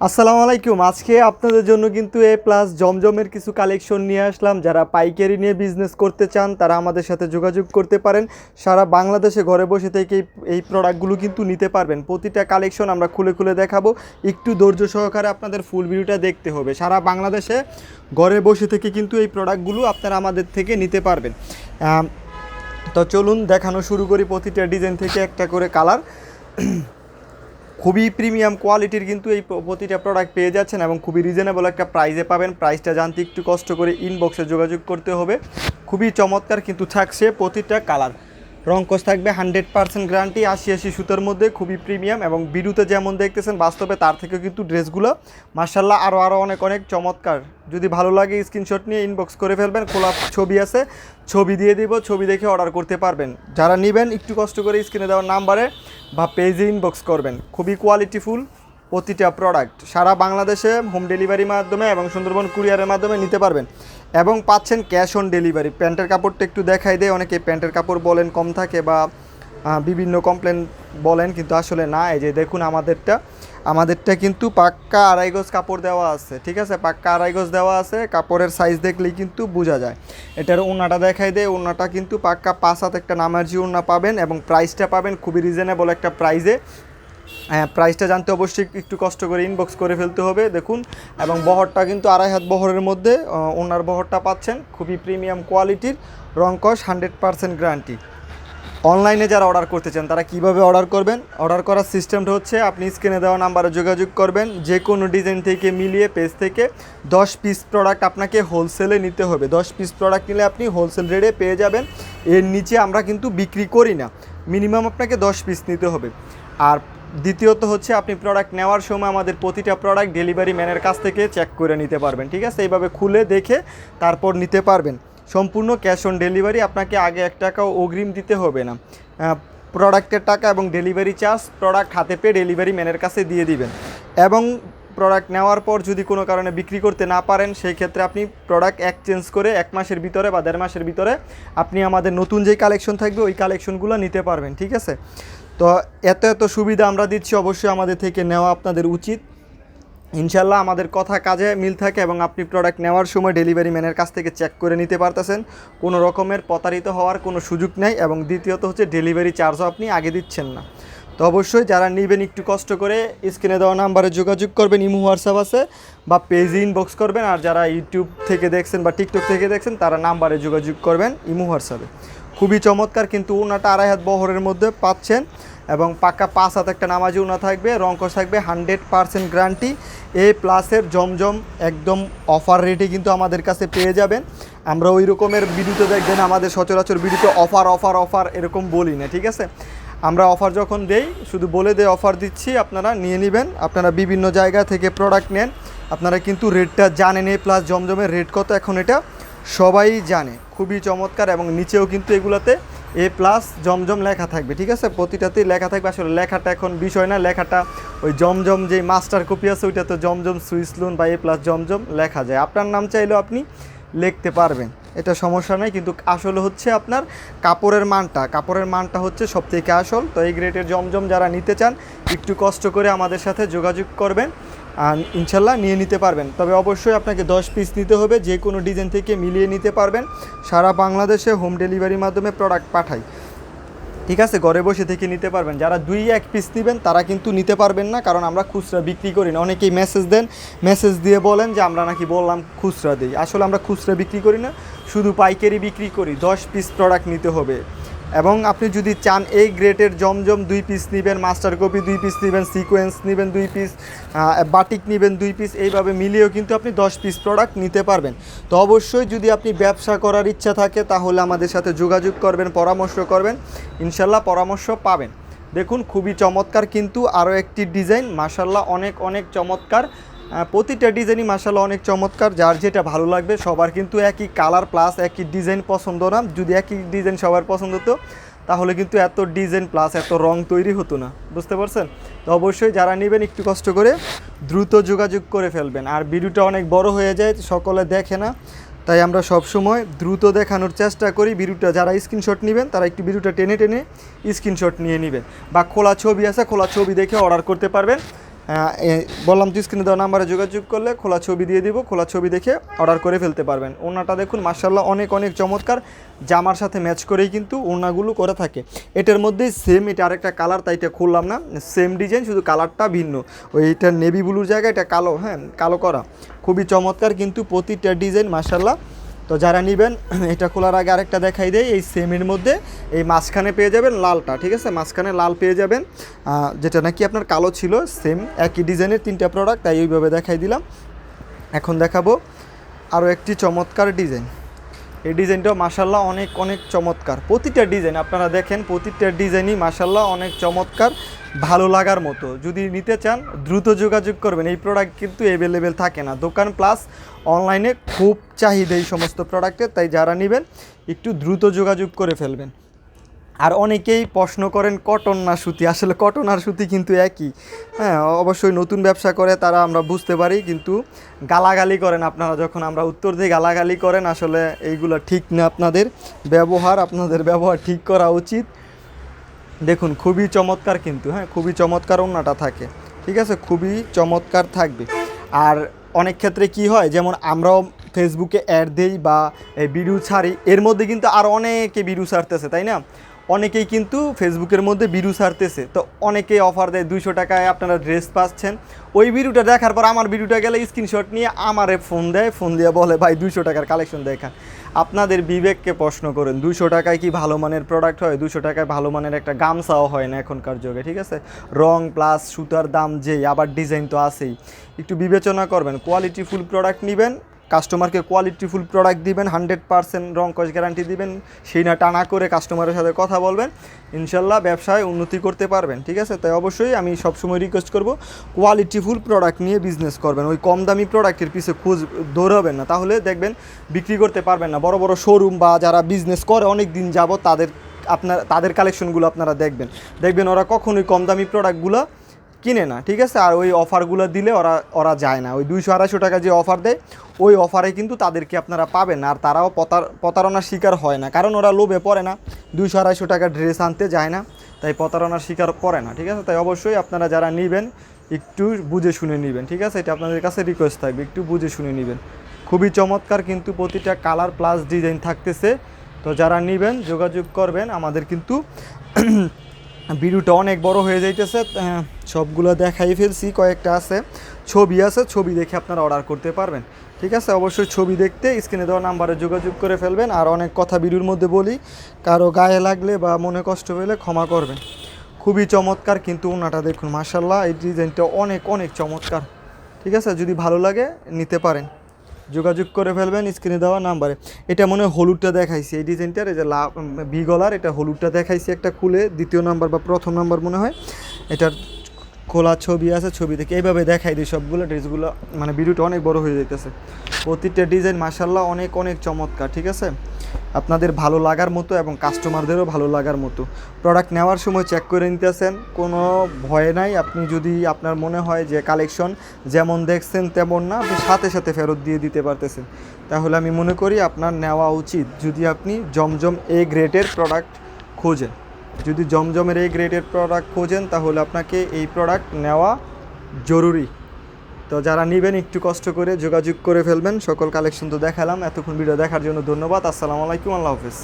আসসালামু আলাইকুম। আজকে আপনাদের জন্য কিন্তু এ প্লাস জমজমের কিছু কালেকশন নিয়ে আসলাম। যারা পাইকারি নিয়ে বিজনেস করতে চান, তারা আমাদের সাথে যোগাযোগ করতে পারেন। সারা বাংলাদেশে ঘরে বসে থেকে এই- প্রোডাক্টগুলো কিন্তু নিতে পারবেন। প্রতিটা কালেকশন আমরা খুলে খুলে দেখাবো। একটু ধৈর্য সহকারে আপনাদের ফুল ভিডিওটা দেখতে হবে। সারা বাংলাদেশে ঘরে বসে থেকে কিন্তু এই প্রোডাক্টগুলো আপনারা আমাদের থেকে নিতে পারবেন। তো চলুন দেখানো শুরু করি প্রতিটা ডিজাইন থেকে একটা করে কালার খুবই প্রিমিয়াম কোয়ালিটির কিন্তু এই প্রতিটা প্রোডাক্ট পেয়ে যাচ্ছেন এবং খুবই রিজনেবল একটা প্রাইসে পাবেন। প্রাইসটা জানতে একটু কষ্ট করে ইনবক্সে যোগাযোগ করতে হবে। খুবই চমৎকার কিন্তু থাকছে প্রতিটা কালার রঙ্কস থাকবে হান্ড্রেড পার্সেন্ট গ্যারান্টি আশি আশি সুতোর মধ্যে খুবই প্রিমিয়াম এবং বিরুতে যেমন দেখতেছেন, বাস্তবে তার থেকেও কিন্তু ড্রেসগুলো মার্শাল্লাহ আরও আরও অনেক অনেক চমৎকার। যদি ভালো লাগে স্ক্রিনশট নিয়ে ইনবক্স করে ফেলবেন খোলা ছবি আছে, ছবি দিয়ে দিব, ছবি দেখে অর্ডার করতে পারবেন। যারা নেবেন, একটু কষ্ট করে স্ক্রিনে দেওয়ার নাম্বারে বা পেজে ইনবক্স করবেন। খুবই কোয়ালিটিফুল প্রতিটা প্রোডাক্ট সারা বাংলাদেশে হোম ডেলিভারির মাধ্যমে এবং সুন্দরবন কুরিয়ারের মাধ্যমে নিতে পারবেন। এবং পাচ্ছেন ক্যাশ অন ডেলিভারি প্যান্টের কাপড়টা একটু দেখাই দেয় অনেকে প্যান্টের কাপড় বলেন, কম থাকে বা বিভিন্ন কমপ্লেন বলেন, কিন্তু আসলে না, এই যে দেখুন আমাদেরটা। আমাদেরটা কিন্তু পাক্কা আড়াই গজ কাপড় দেওয়া আছে, ঠিক আছে? পাক্কা আড়াই গজ দেওয়া আছে, কাপড়ের সাইজ দেখলেই কিন্তু বোঝা যায়। এটার ওনাটা দেখাই দেয় ওনাটা কিন্তু পাক্কা পাঁচ হাত একটা নামার্জি ওনা পাবেন এবং প্রাইসটা পাবেন খুবই রিজনেবল একটা প্রাইসে হ্যাঁ প্রাইসটা জানতে অবশ্যই একটু কষ্ট করে ইনবক্স করে ফেলতে হবে, দেখুন। এবং বহরটা কিন্তু আড়াই হাত বহরের মধ্যে ওনার বহরটা পাচ্ছেন, খুবই প্রিমিয়াম কোয়ালিটির রংকশ হান্ড্রেড পারসেন্ট গ্যারান্টি অনলাইনে যারা অর্ডার করতে চান, তারা কীভাবে অর্ডার করবেন? অর্ডার করার সিস্টেমটা হচ্ছে, আপনি স্ক্রিনে দেওয়া নাম্বারে যোগাযোগ করবেন যে কোনো ডিজাইন থেকে মিলিয়ে পেজ থেকে দশ পিস প্রোডাক্ট আপনাকে হোলসেলে নিতে হবে। দশ পিস প্রোডাক্ট নিলে আপনি হোলসেল রেটে পেয়ে যাবেন। এর নিচে আমরা কিন্তু বিক্রি করি না। মিনিমাম আপনাকে দশ পিস নিতে হবে। আর দ্বিতীয়ত হচ্ছে, আপনি প্রোডাক্ট নেওয়ার সময় আমাদের প্রতিটা প্রোডাক্ট ডেলিভারি ম্যানের কাছ থেকে চেক করে নিতে পারবেন। ঠিক আছে? এইভাবে খুলে দেখে তারপর নিতে পারবেন। সম্পূর্ণ ক্যাশ অন ডেলিভারি, আপনাকে আগে এক টাকাও অগ্রিম দিতে হবে না। প্রোডাক্টের টাকা এবং ডেলিভারি চার্জ প্রোডাক্ট হাতে পেয়ে ডেলিভারি ম্যানের কাছে দিয়ে দিবেন। এবং প্রোডাক্ট নেওয়ার পর যদি কোনো কারণে বিক্রি করতে না পারেন, সেই ক্ষেত্রে আপনি প্রোডাক্ট এক্সচেঞ্জ করে এক মাসের ভিতরে বা দেড় মাসের ভিতরে আপনি আমাদের নতুন যে কালেকশন থাকবে, ওই কালেকশনগুলো নিতে পারবেন, ঠিক আছে? তো এত এত সুবিধা আমরা দিচ্ছি, অবশ্যই আমাদের থেকে নেওয়া আপনাদের উচিত। ইনশাল্লাহ আমাদের কথা কাজে মিল থাকে এবং আপনি প্রোডাক্ট নেওয়ার সময় ডেলিভারি ম্যানের কাছ থেকে চেক করে নিতে পারতেছেন। কোনো রকমের প্রতারিত হওয়ার কোনো সুযোগ নেই এবং দ্বিতীয়ত হচ্ছে ডেলিভারি চার্জও আপনি আগে দিচ্ছেন না। তো অবশ্যই যারা নেবেন একটু কষ্ট করে স্ক্রিনে দেওয়া নাম্বারে যোগাযোগ করবেন, ইমো হোয়াটসঅ্যাপ আছে বা পেজে ইনবক্স করবেন। আর যারা ইউটিউব থেকে দেখছেন বা টিকটক থেকে দেখছেন, তারা নাম্বারে যোগাযোগ করবেন, ইমো হোয়াটসঅ্যাপে খুবই চমৎকার, কিন্তু ওনাটা আড়াই হাত বহরের মধ্যে পাচ্ছেন এবং পাক্কা পাঁচ হাত একটা নামাজি উনা থাকবে রঙ্কস থাকবে, হান্ড্রেড পারসেন্ট গ্যারান্টি। এ প্লাসের জমজম একদম অফার রেটে কিন্তু আমাদের কাছে পেয়ে যাবেন। আমরা ওই রকমের ভিডিওতে দেখবেন, আমাদের সচরাচর ভিডিওতে অফার অফার অফার এরকম বলি না, ঠিক আছে? আমরা অফার যখন দেই, শুধু বলে দেয় অফার দিচ্ছি, আপনারা নিয়ে নেবেন। আপনারা বিভিন্ন জায়গা থেকে প্রোডাক্ট নেন, আপনারা কিন্তু রেটটা জানেন, এ প্লাস জমজমের রেট কত, এখন এটা সবাই জানে, খুবই চমৎকার এবং নিচেও কিন্তু এগুলাতে এ প্লাস জমজম লেখা থাকবে, ঠিক আছে? প্রতিটাতেই লেখা থাকবে। আসলে লেখাটা এখন বিষয় না, লেখাটা ওই জমজম যে মাস্টার কপি আছে, ওইটা তো জমজম সুইসলুন বা এ প্লাস জমজম লেখা যায়। আপনার নাম চাইলেও আপনি লিখতে পারবেন, এটা সমস্যা নেই। কিন্তু আসলে হচ্ছে আপনার কাপড়ের মানটা কাপড়ের মানটা হচ্ছে সব থেকে আসল। তো এই গ্রেটের জমজম যারা নিতে চান, একটু কষ্ট করে আমাদের সাথে যোগাযোগ করবেন। ইনশাল্লাহ নিয়ে নিতে পারবেন। তবে অবশ্যই আপনাকে দশ পিস নিতে হবে, যে কোনো ডিজাইন থেকে মিলিয়ে নিতে পারবেন। সারা বাংলাদেশে হোম ডেলিভারির মাধ্যমে প্রোডাক্ট পাঠাই। ঠিক আছে, ঘরে বসে থেকে নিতে পারবেন। যারা দুই এক পিস নেবেন, তারা কিন্তু নিতে পারবেন না, কারণ আমরা খুচরা বিক্রি করি না। অনেকেই মেসেজ দেন মেসেজ দিয়ে বলেন যে, আমরা নাকি বললাম খুচরা দিই। আসলে আমরা খুচরা বিক্রি করি না, শুধু পাইকারি বিক্রি করি। দশ পিস প্রোডাক্ট নিতে হবে। এবং আপনি যদি চান এই গ্রেটের জমজম দুই পিস নেবেন মাস্টার কপি দুই পিস নেবেন সিকোয়েন্স নেবেন দুই পিস বাটিক নেবেন দুই পিস এইভাবে মিলিয়েও কিন্তু আপনি দশ পিস প্রোডাক্ট নিতে পারবেন। তো অবশ্যই যদি আপনি ব্যবসা করার ইচ্ছা থাকে, তাহলে আমাদের সাথে যোগাযোগ করবেন, পরামর্শ করবেন, ইনশাল্লাহ পরামর্শ পাবেন। দেখুন, খুবই চমৎকার কিন্তু আরও একটি ডিজাইন মাসাল্লাহ অনেক অনেক চমৎকার। প্রতিটা ডিজাইনই মাসাল্লাহ অনেক চমৎকার। যার যেটা ভালো লাগবে, সবার কিন্তু একই কালার প্লাস একই ডিজাইন পছন্দ না। যদি একই ডিজাইন সবার পছন্দ হতো, তাহলে কিন্তু এত ডিজাইন প্লাস এত রং তৈরি হতো না। বুঝতে পারছেন? তো অবশ্যই যারা নেবেন, একটু কষ্ট করে দ্রুত যোগাযোগ করে ফেলবেন। আর ভিডিওটা অনেক বড় হয়ে যায়, সকলে দেখে না। তাই আমরা সব সময় দ্রুত দেখানোর চেষ্টা করি। ভিডিওটা যারা স্ক্রিনশট নেবেন, তারা একটু ভিডিওটা টেনে টেনে স্ক্রিনশট নিয়ে নেবেন। বা খোলা ছবি আছে, খোলা ছবি দেখে অর্ডার করতে পারবেন। বললাম তো স্ক্রিনে দেওয়া নাম্বারে যোগাযোগ করলে খোলা ছবি দিয়ে দিব, খোলা ছবি দেখে অর্ডার করে ফেলতে পারবেন। ওনাটা দেখুন মার্শাল্লাহ অনেক অনেক চমৎকার। জামার সাথে ম্যাচ করেই কিন্তু ওনাগুলো করে থাকে। এটার মধ্যেই সেম এটা আরেকটা কালার তাই এটা খুললাম না। সেম ডিজাইন শুধু কালারটা ভিন্ন। ওই এটা নেভি ব্লুর জায়গায় এটা কালো হ্যাঁ কালো করা। খুবই চমৎকার কিন্তু প্রতিটা ডিজাইন মার্শাল্লাহ তো যারা নেবেন, এটা খোলার আগে আরেকটা দেখাই দেয় এই সেমের মধ্যে এই মাঝখানে পেয়ে যাবেন লালটা, ঠিক আছে? মাঝখানে লাল পেয়ে যাবেন। যেটা নাকি আপনার কালো ছিল, সেম একই ডিজাইনের তিনটা প্রোডাক্ট তাই ওইভাবে দেখাই দিলাম। এখন দেখাবো আরও একটি চমৎকার ডিজাইন। এই ডিজাইনটাও মাসাল্লাহ অনেক অনেক চমৎকার। প্রতিটা ডিজাইন আপনারা দেখেন, প্রতিটা ডিজাইনই মাসাল্লাহ অনেক চমৎকার, ভালো লাগার মতো। যদি নিতে চান, দ্রুত যোগাযোগ করবেন। এই প্রোডাক্ট কিন্তু অ্যাভেলেবেল থাকে না। দোকান প্লাস অনলাইনে খুব চাহিদা এই সমস্ত প্রোডাক্টের তাই যারা নেবেন, একটু দ্রুত যোগাযোগ করে ফেলবেন। আর অনেকেই প্রশ্ন করেন, কটন না সুতি? আসলে কটন আর সুতি কিন্তু একই। হ্যাঁ অবশ্যই নতুন ব্যবসা করে তারা আমরা বুঝতে পারি, কিন্তু গালাগালি করেন আপনারা, যখন আমরা উত্তর দিয়ে গালাগালি করেন, আসলে এইগুলো ঠিক না আপনাদের ব্যবহার আপনাদের ব্যবহার ঠিক করা উচিত। দেখুন, খুবই চমৎকার কিন্তু হ্যাঁ খুবই চমৎকার ওন্নাটা থাকে, ঠিক আছে? খুবই চমৎকার থাকবে। আর অনেক ক্ষেত্রে কি হয়, যেমন আমরাও ফেসবুকে অ্যাড দেই বা ভিডিও ছাড়ি, এর মধ্যে কিন্তু আর অনেকে ভিডিও ছাড়তেছে, তাই না? অনেকেই কিন্তু ফেসবুকের মধ্যে বিরু ছাড়তেছে। তো অনেকেই অফার দেয় দুইশো টাকায় আপনারা ড্রেস পাচ্ছেন। ওই বিরুটা দেখার পর আমার বিরুটা গেলে স্ক্রিনশট নিয়ে আমারে ফোন দেয় ফোন দিয়ে বলে, ভাই, দুইশো টাকার কালেকশন দেখান। আপনাদের বিবেককে প্রশ্ন করেন দুশো টাকায় কি ভালো মানের প্রোডাক্ট হয়? দুশো টাকায় ভালো মানের একটা গামছাও হয় না এখনকার যুগে, ঠিক আছে? রং প্লাস সুতার দাম যেই, আবার ডিজাইন তো আছেই। একটু বিবেচনা করবেন কোয়ালিটি ফুল প্রোডাক্ট নেবেন কাস্টমারকে কোয়ালিটি ফুল প্রোডাক্ট দিবেন হান্ড্রেড পার্সেন্ট রং কস গ্যারান্টি দিবেন, সেই না টানা করে কাস্টমারের সাথে কথা বলবেন, ইনশাল্লাহ ব্যবসায় উন্নতি করতে পারবেন, ঠিক আছে? তাই অবশ্যই আমি সবসময় রিকোয়েস্ট করব কোয়ালিটি ফুল প্রোডাক্ট নিয়ে বিজনেস করবেন, ওই কম দামি প্রোডাক্টের পিছে খোঁজ দৌড়াবেন না, তাহলে দেখবেন বিক্রি করতে পারবেন না। বড় বড় শোরুম বা যারা বিজনেস করে অনেক দিন যাবত তাদের আপনার, তাদের কালেকশনগুলো আপনারা দেখবেন। দেখবেন ওরা কখনোই কম দামি প্রোডাক্টগুলো কিনে না, ঠিক আছে? আর ওই অফারগুলো দিলে ওরা ওরা যায় না। ওই দুইশো আড়াইশো টাকা যে অফার দেয়, ওই অফারে কিন্তু তাদেরকে আপনারা পাবেন, আর তারাও প্রতার প্রতারণার শিকার হয় না। কারণ ওরা লোভে পড়ে না, দুইশো আড়াইশো টাকা ড্রেস আনতে যায় না, তাই প্রতারণার শিকার পড়ে না, ঠিক আছে? তাই অবশ্যই আপনারা যারা নেবেন, একটু বুঝে শুনে নেবেন, ঠিক আছে? এটা আপনাদের কাছে রিকোয়েস্ট থাকবে, একটু বুঝে শুনে নেবেন। খুবই চমৎকার কিন্তু প্রতিটা কালার প্লাস ডিজাইন থাকতেছে। তো যারা নেবেন, যোগাযোগ করবেন, আমাদের কিন্তু ভিডিওটা অনেক বড় হয়ে যাইতেছে সবগুলো দেখাই ফেলছি, কয়েকটা আছে, ছবি আছে, ছবি দেখে আপনারা অর্ডার করতে পারবেন। ঠিক আছে? অবশ্যই ছবি দেখতে, স্ক্রিনে দেওয়া নাম্বারে যোগাযোগ করে ফেলবেন, আর অনেক কথা ভিডিওর মধ্যে বলি, কারও গায়ে লাগলে বা মনে কষ্ট পেলে ক্ষমা করবেন। খুবই চমৎকার কিন্তু ওনাটা দেখুন মাসাল্লাহ এই ডিজাইনটা অনেক অনেক চমৎকার। ঠিক আছে? যদি ভালো লাগে, নিতে পারেন। যোগাযোগ করে ফেলবেন স্ক্রিনে দেওয়া নাম্বারে এটা মনে হয় হলুদটা দেখাইছি। এই ডিজাইনটার এই যে লা ভি গলার, এটা হলুদটা দেখাইছি একটা খুলে, দ্বিতীয় নাম্বার বা প্রথম নাম্বার মনে হয়। এটার খোলা ছবি আছে, ছবি থেকে এইভাবে দেখাই দিই সবগুলো ড্রেসগুলো। মানে ভিডিওটা অনেক বড় হয়ে যাইতেছে। প্রতিটা ডিজাইন মাসাল্লাহ অনেক অনেক চমৎকার, ঠিক আছে? আপনাদের ভালো লাগার মতো এবং কাস্টমারদেরও ভালো লাগার মতো। প্রোডাক্ট নেওয়ার সময় চেক করে নিতেছেন, কোনো ভয় নাই। আপনি যদি আপনার মনে হয় যে কালেকশন যেমন দেখছেন তেমন না, আপনি সাথে সাথে ফেরত দিয়ে দিতে পারতেছেন। তাহলে আমি মনে করি আপনার নেওয়া উচিত। যদি আপনি জমজম এ গ্রেডের প্রোডাক্ট খোঁজেন। যদি জমজমের এই গ্রেডের প্রোডাক্ট খোঁজেন, তাহলে আপনাকে এই প্রোডাক্ট নেওয়া জরুরি। তো যারা নেবেন, একটু কষ্ট করে যোগাযোগ করে ফেলবেন। সকল কালেকশন তো দেখালাম। এতক্ষণ ভিডিও দেখার জন্য ধন্যবাদ। আসসালামু আলাইকুম। আল্লাহ হাফিজ।